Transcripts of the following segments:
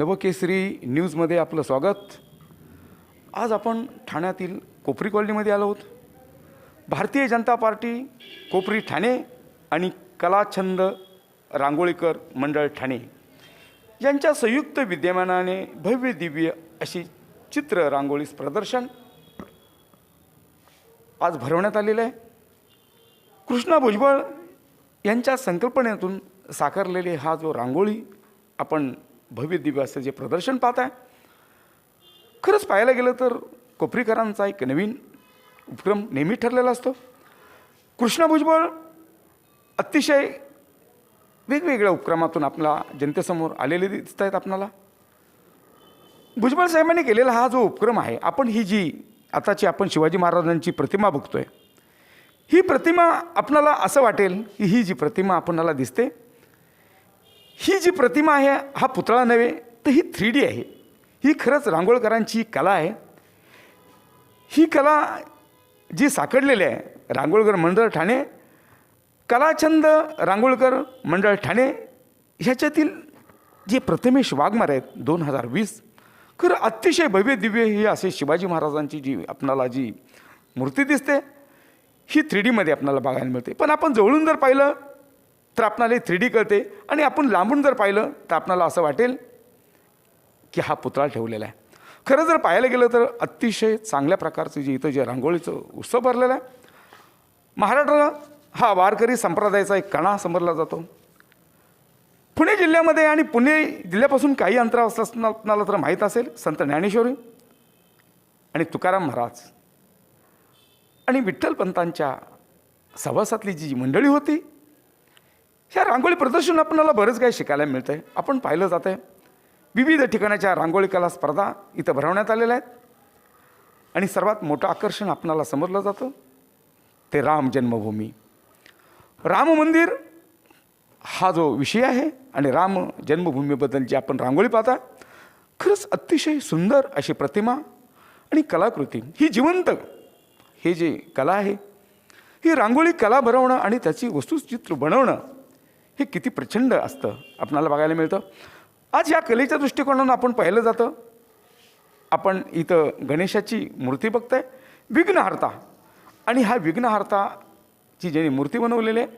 नवकेसरी न्यूजमध्ये आपलं स्वागत. आज आपण ठाण्यातील कोपरी कॉलनीमध्ये आलो आहोत. भारतीय जनता पार्टी कोपरी ठाणे आणि कलाछंद रांगोळीकर मंडळ ठाणे यांच्या संयुक्त विद्यमानाने भव्य दिव्य अशी चित्र रांगोळीस प्रदर्शन आज भरवण्यात आलेलं आहे. कृष्णा भुजबळ यांच्या संकल्पनेतून साकारलेले हा जो रांगोळी आपण भव्य दिव्याचं जे प्रदर्शन पाहत आहे खरंच पाहायला गेलं तर कोपरीकरांचा एक नवीन उपक्रम नेहमी ठरलेला असतो. कृष्णा भुजबळ अतिशय वेगवेगळ्या उपक्रमातून आपला जनतेसमोर आलेले दिसत आहेत आपणाला. भुजबळ साहेबांनी केलेला हा जो उपक्रम आहे आपण ही जी आताची आपण शिवाजी महाराजांची प्रतिमा बघतोय ही प्रतिमा आपणाला असं वाटेल की ही जी प्रतिमा आपणाला दिसते ही जी प्रतिमा आहे हा पुतळा नव्हे तर ही थ्री डी आहे. ही खरंच रांगोळकरांची कला आहे. ही कला जी साकडलेली आहे रांगोळकर मंडळ ठाणे कलाछंद रांगोळकर मंडळ ठाणे ह्याच्यातील जे प्रथमेश वाघमारे आहेत दोन हजार वीस खरं अतिशय भव्य दिव्य ही असे शिवाजी महाराजांची जी आपणाला जी मूर्ती दिसते ही थ्री डीमध्ये आपल्याला बघायला मिळते. पण आपण जवळून जर पाहिलं तर आपणाला थ्री डी कळते आणि आपण लांबून जर पाहिलं तर आपणाला असं वाटेल की हा पुतळा ठेवलेला आहे. खरं जर पाहायला गेलं तर अतिशय चांगल्या प्रकारचं जे इथं जे रांगोळीचं उत्सव भरलेला आहे. महाराष्ट्र हा वारकरी संप्रदायाचा एक कणा समजला जातो. पुणे जिल्ह्यामध्ये आणि पुणे जिल्ह्यापासून काही अंतरावर असलं आपणाला तर माहीत असेल संत ज्ञानेश्वरी आणि तुकाराम महाराज. आणि विठ्ठलपंतांच्या सभासातली जी मंडळी होती ह्या रांगोळी प्रदर्शन आपल्याला बरंच काही शिकायला मिळतं आहे आपण पाहिलं जात आहे विविध ठिकाणाच्या रांगोळी कला स्पर्धा इथं भरवण्यात आलेल्या आहेत. आणि सर्वात मोठं आकर्षण आपणाला समजलं जातं. ते राम जन्मभूमी. राम मंदिर हा जो विषय आहे आणि राम जन्मभूमीबद्दल जी आपण रांगोळी पाहता खरंच अतिशय सुंदर अशी प्रतिमा आणि कलाकृती. ही जिवंत हे जे कला आहे ही रांगोळी कला भरवणं आणि त्याची वस्तुचित्र बनवणं हे किती प्रचंड असतं. आपणाला बघायला मिळतं. आज या कलेच्या दृष्टिकोनातून आपण पाहिलं जातं. आपण इथं गणेशाची मूर्ती बघताय. विघ्नहर्ता. आणि हा विघ्नहर्ताची ज्यांनी मूर्ती बनवलेली आहे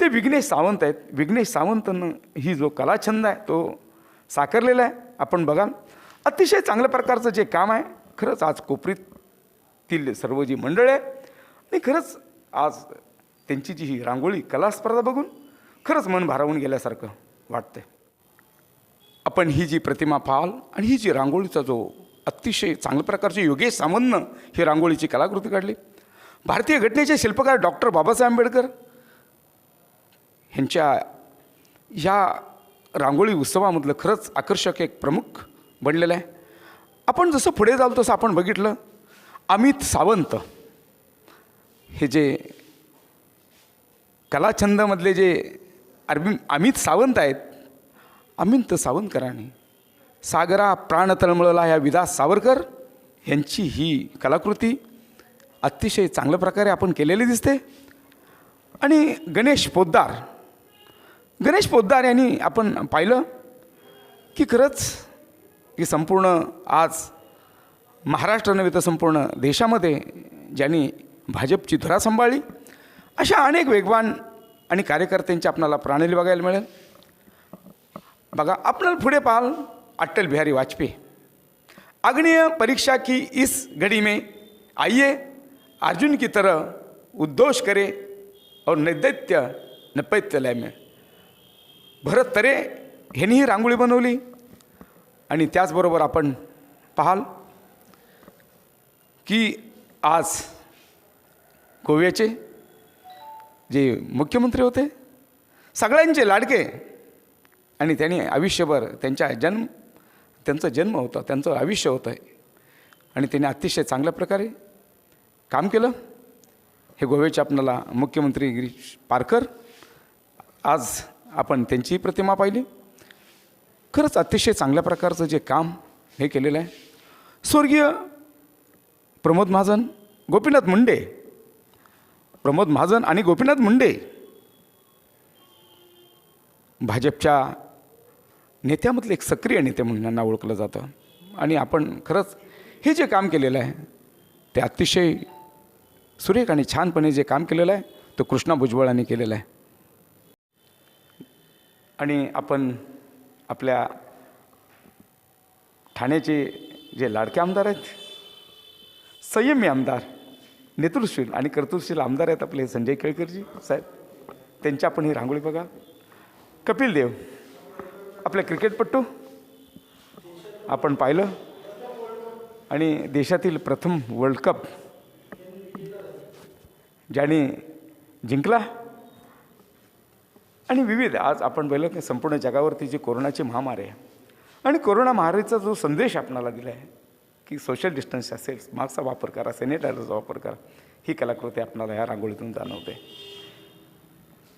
ते विघ्नेश सावंत आहेत. विघ्नेश सावंतनं ही जो कलाछंद आहे तो साकारलेला आहे. आपण बघाल. अतिशय चांगल्या प्रकारचं जे काम आहे खरंच आज कोपरीतील सर्व जी मंडळ आहे आणि खरंच आज त्यांची जी ही रांगोळी कला स्पर्धा बघून खरंच मन भारावून गेल्यासारखं वाटतं आपण ही जी प्रतिमा पाहाल आणि ही जी रांगोळीचा जो अतिशय चांगल्या प्रकारचे योगेश सामंतनं ही रांगोळीची कलाकृती काढली. भारतीय घटनेचे शिल्पकार डॉक्टर बाबासाहेब आंबेडकर ह्यांच्या ह्या रांगोळी उत्सवामधलं खरंच आकर्षक एक प्रमुख बनलेलं आहे. आपण जसं पुढे जाल तसं आपण बघितलं. अमित सावंत हे जे कलाछंदमधले जे अरबी अमित सावंत आहेत. अमित सावंतकरांनी. सागरा प्राण तळमळला ह्या विदास सावरकर यांची ही कलाकृती अतिशय चांगल्या प्रकारे आपण केलेली दिसते. आणि गणेश पोद्दार. गणेश पोद्दार यांनी आपण पाहिलं की खरंच की संपूर्ण आज महाराष्ट्र नव्हे तर संपूर्ण देशामध्ये ज्यांनी भाजपची धुरा सांभाळली अशा अनेक वेगवान आणि कार्यकर्त्यांची आपणाला प्रणाली बघायला मिळेल. बघा आपल्याला पुढे पाहाल अटल बिहारी वाजपेयी. अग्निय परीक्षा की इस घड़ी में आइए अर्जुन की तरह उद्दोष करे और नैदैत्य नपैत्यलय में. भरत तरे ह्यांनी ही रांगोळी बनवली. आणि त्याचबरोबर आपण पाहाल की आज गोव्याचे जे मुख्यमंत्री होते सगळ्यांचे लाडके. आणि त्यांनी आयुष्यभर त्यांच्या जन्म त्यांचा जन्म होता त्यांचं आयुष्य होतं. आहे आणि त्यांनी अतिशय चांगल्या प्रकारे काम केलं. हे गोव्याचे आपणाला मुख्यमंत्री गिरीश पारकर आज आपण त्यांची प्रतिमा पाहिली. खरंच अतिशय चांगल्या प्रकारचं जे काम हे केलेलं आहे. स्वर्गीय प्रमोद महाजन गोपीनाथ मुंडे प्रमोद महाजन आणि गोपीनाथ मुंडे भाजपच्या नेत्यामधले एक सक्रिय नेते म्हणून यांना ओळखलं जातं. आणि आपण खरंच हे जे काम केलेलं आहे ते अतिशय सुरेख आणि छानपणे जे काम केलेलं आहे तो कृष्णा भुजबळांनी केलेलं आहे. आणि आपण आपल्या ठाण्याचे जे लाडके आमदार आहेत संयमी आमदार नेतृत्वशील आणि कर्तृत्वशील आमदार आहेत आपले संजय केळकरजी साहेब. त्यांची आपण ही रांगोळी बघा. कपिल देव आपले क्रिकेटपट्टू आपण पाहिलं. आणि देशातील प्रथम वर्ल्ड कप. ज्याने जिंकला. आणि विविध आज आपण पाहिलं की संपूर्ण जगावरती जी कोरोनाची महामारी आहे. आणि कोरोना महामारीचा जो संदेश आपणाला दिला आहे की सोशल डिस्टन्स असेल मास्कचा वापर करा सॅनिटायझरचा वापर करा. ही कलाकृती आपणाला ह्या रांगोळीतून जाणवते.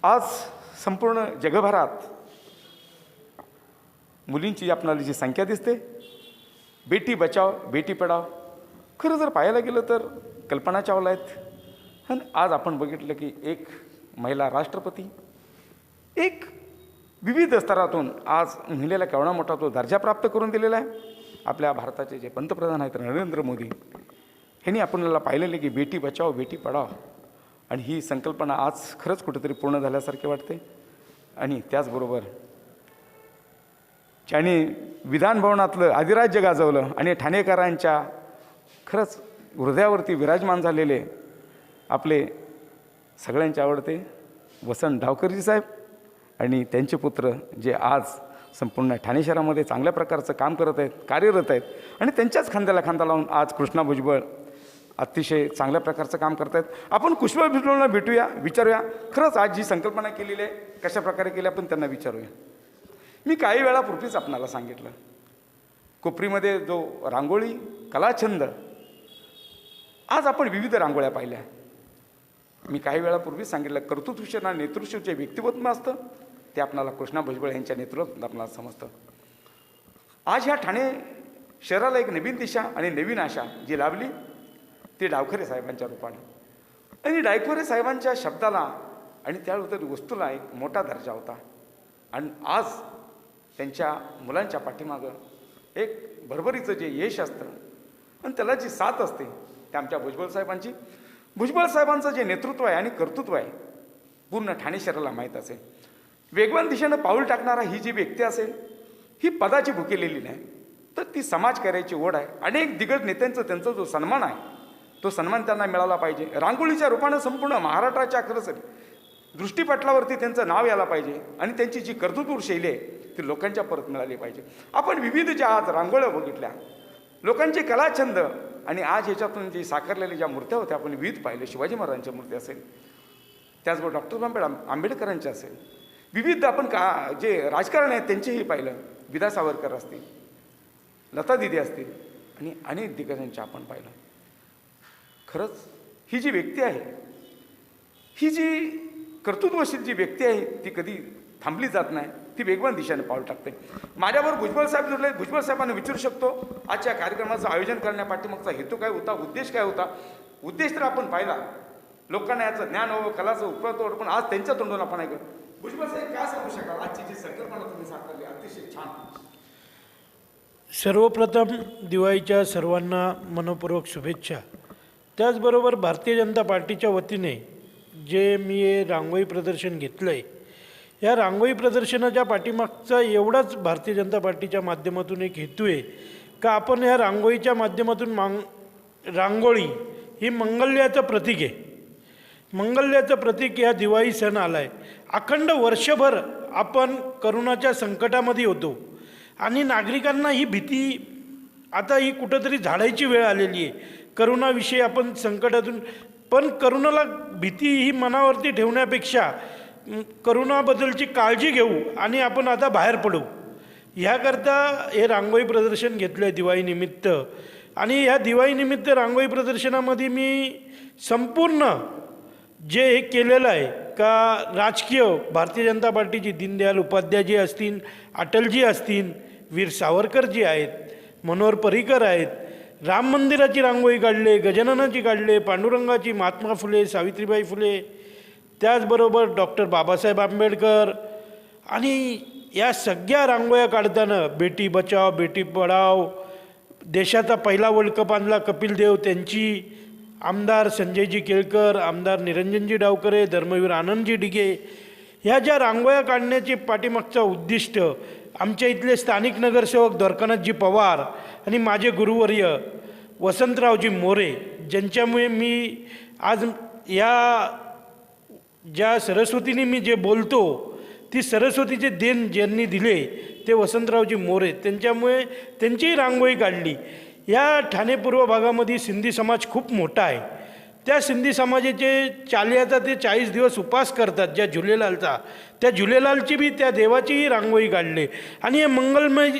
आज संपूर्ण जगभरात मुलींची आपणाला जी संख्या दिसते बेटी बचाव बेटी पढाव खरं जर पाहायला गेलं तर कल्पना चावला आहेत. आणि आज आपण बघितलं की एक महिला राष्ट्रपती एक विविध स्तरातून आज महिलेला केवढा मोठा तो दर्जा प्राप्त करून दिलेला आहे. आपल्या भारताचे जे पंतप्रधान आहेत नरेंद्र मोदी ह्यांनी आपल्याला पाहिलेलं की बेटी बचाव बेटी पढाव आणि ही संकल्पना आज खरंच कुठेतरी पूर्ण झाल्यासारखे वाटते. आणि त्याचबरोबर ज्याने विधानभवनातलं अधिराज्य गाजवलं आणि ठाणेकरांच्या खरंच हृदयावरती विराजमान झालेले आपले सगळ्यांचे आवडते वसंत डावकरजी साहेब आणि त्यांचे पुत्र जे आज संपूर्ण ठाणे शहरामध्ये चांगल्या प्रकारचं काम करत आहेत कार्यरत आहेत आणि त्यांच्याच खांद्याला खांदा लावून आज कृष्णा भुजबळ अतिशय चांगल्या प्रकारचं काम करत आहेत. आपण कुष्मा भुजबळांना भेटूया विचारूया. खरंच आज जी संकल्पना केलेली आहे कशाप्रकारे केली आपण त्यांना विचारूया. मी काही वेळापूर्वीच आपणाला सांगितलं. कोपरीमध्ये जो रांगोळी कलाछंद आज आपण विविध रांगोळ्या पाहिल्या. मी काही वेळापूर्वीच सांगितलं कर्तृत्वशील आणि नेतृत्वचे व्यक्तिमत्व असतं. ते आपणाला कृष्णा भुजबळ यांच्या नेतृत्वात आपणाला समजतं. आज ह्या ठाणे शहराला एक नवीन दिशा आणि नवीन आशा जी लाभली ती डावखरे साहेबांच्या रूपाने. आणि डायखोरे साहेबांच्या शब्दाला आणि त्यानंतर वस्तूला एक मोठा दर्जा होता. आणि आज त्यांच्या मुलांच्या पाठीमागं एक भरभरीचं जे यश असतं आणि त्याला जी साथ असते ते आमच्या भुजबळ साहेबांची. भुजबळ साहेबांचं जे नेतृत्व आहे आणि कर्तृत्व आहे पूर्ण ठाणे शहराला माहीत असेल. वेगवान दिशेनं पाऊल टाकणारा ही जी व्यक्ती असेल ही पदाची भुकेलेली नाही. तर ती समाज करायची ओढ आहे. अनेक दिग्गज नेत्यांचं त्यांचा जो सन्मान आहे तो सन्मान त्यांना मिळाला पाहिजे. रांगोळीच्या रूपानं संपूर्ण महाराष्ट्राच्या खरंच दृष्टीपटलावरती त्यांचं नाव यायला पाहिजे आणि त्यांची जी कर्तृत्व शैली आहे ती लोकांच्या परत मिळाली पाहिजे. आपण विविध ज्या आज रांगोळ्या बघितल्या लोकांचे कलाछंद आणि आज ह्याच्यातून जी साकारलेल्या ज्या मूर्त्या होत्या आपण विविध पाहिले शिवाजी महाराजांच्या मूर्ती असेल त्याचबरोबर डॉक्टर आंबेड आंबेडकरांच्या असेल विविध आपण का जे राजकारण आहेत त्यांचेही पाहिलं. विदा सावरकर असतील लता दिदी असतील आणि अनेक दिग्गजांच्या आपण पाहिलं. खरंच ही जी व्यक्ती आहे ही जी कर्तृत्वशील जी व्यक्ती आहे ती कधी थांबली जात नाही ती वेगवान दिशेने पाऊल टाकते. माझ्याबरोबर भुजबळ साहेब जोडले भुजबळ साहेबांना विचारू शकतो आजच्या कार्यक्रमाचं आयोजन करण्यापाठीमागचा हेतू काय होता उद्देश काय होता? उद्देश तर आपण पाहिला. लोकांना याचं ज्ञान हवं कलाचं उपलब्ध पण आज त्यांच्या तोंडून आपण ऐकलं. भुजबळ साहेब काय सांगू शकाल? आजची जी संकल्पना तुम्ही साकारली अतिशय छान. सर्वप्रथम दिवाळीच्या सर्वांना मनपूर्वक शुभेच्छा. त्याचबरोबर भारतीय जनता पार्टीच्या वतीने जे मी हे रांगोळी प्रदर्शन घेतलं आहे या रांगोळी प्रदर्शनाच्या पाठीमागचा एवढाच भारतीय जनता पार्टीच्या माध्यमातून एक हेतू आहे का आपण या रांगोळीच्या माध्यमातून मांग रांगोळी ही मंगल्याचं प्रतीक आहे. मंगल्याचं प्रतीक या दिवाळी सण आला आहे अखंड वर्षभर आपण करोनाच्या संकटामध्ये होतो. आणि नागरिकांना ही भीती आता ही कुठंतरी झाडायची वेळ आलेली आहे. करोनाविषयी आपण संकटातून पण करोनाला भीती ही मनावरती ठेवण्यापेक्षा करोनाबद्दलची काळजी घेऊ आणि आपण आता बाहेर पडू. ह्याकरता हे रांगोळी प्रदर्शन घेतलं आहे दिवाळीनिमित्त आणि ह्या दिवाळीनिमित्त रांगोळी प्रदर्शनामध्ये मी संपूर्ण जे हे केलेलं आहे का राजकीय भारतीय जनता पार्टीची दीनदयाल उपाध्यायजी असतील अटलजी असतील वीर सावरकरजी आहेत मनोहर पर्रिकर आहेत राम मंदिराची रांगोळी काढले गजाननाची काढले पांडुरंगाची महात्मा फुले सावित्रीबाई फुले त्याचबरोबर डॉक्टर बाबासाहेब आंबेडकर आणि या सगळ्या रांगोळ्या काढताना बेटी बचाव बेटी पढाव देशाचा पहिला वर्ल्ड कप आणला कपिल देव त्यांची आमदार संजयजी केळकर आमदार निरंजनजी डावकरे धर्मवीर आनंदजी डिगे ह्या ज्या रांगोळ्या काढण्याचे पाठीमागचं उद्दिष्ट आमच्या इथले स्थानिक नगरसेवक द्वारकानाथजी पवार आणि माझे गुरुवर्य वसंतरावजी मोरे ज्यांच्यामुळे मी आज या ज्या सरस्वतीने मी जे बोलतो ती सरस्वतीचे देण ज्यांनी दिले ते वसंतरावजी मोरे. त्यांच्यामुळे त्यांचीही रांगोळी काढली. या ठाणे पूर्व भागामध्ये सिंधी समाज खूप मोठा आहे. त्या सिंधी समाजाचे चालियाचा ते चाळीस दिवस उपास करतात ज्या झुलेलालचा त्या झुलेलालची बी त्या देवाचीही रांगोळी काढली आणि हे मंगलमय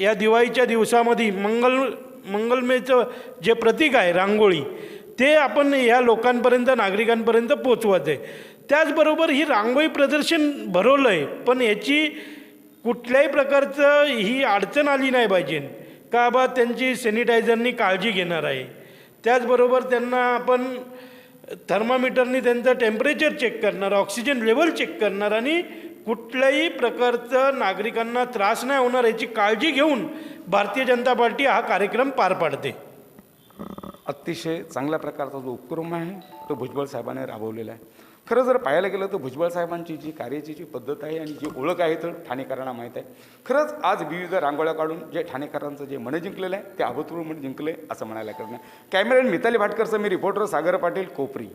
या दिवाळीच्या दिवसामध्ये मंगल मंगलमयचं जे प्रतीक आहे रांगोळी ते आपण या लोकांपर्यंत नागरिकांपर्यंत पोचवत आहे त्याचबरोबर ही रांगोळी प्रदर्शन भरवलं आहे पण याची कुठल्याही प्रकारचं ही अडचण आली नाही पाहिजे. का बा त्यांची सॅनिटायझरनी काळजी घेणार आहे? त्याचबरोबर त्यांना आपण थर्मामीटरनी त्यांचं टेम्परेचर चेक करणार ऑक्सिजन लेवल चेक करणार आणि कुठल्याही प्रकारचं नागरिकांना त्रास नाही होणार याची काळजी घेऊन भारतीय जनता पार्टी हा कार्यक्रम पार पाडते. अतिशय चांगल्या प्रकारचा जो उपक्रम आहे तो भुजबळ साहेबांनी राबवलेला आहे. खरं जर पाहायला गेलं तर भुजबळ साहेबांची जी कार्याची जी पद्धत आहे आणि जी ओळख आहे तर ठाणेकरांना माहीत आहे. खरंच आज विविध रांगोळ्या काढून जे ठाणेकरांचं जे मन जिंकलेलं आहे ते अभूतपूर्व म्हणून जिंकलं आहे असं म्हणायला करणार कॅमेरामॅन मिताली भाटकरचं मी रिपोर्टर सागर पाटील कोपरी.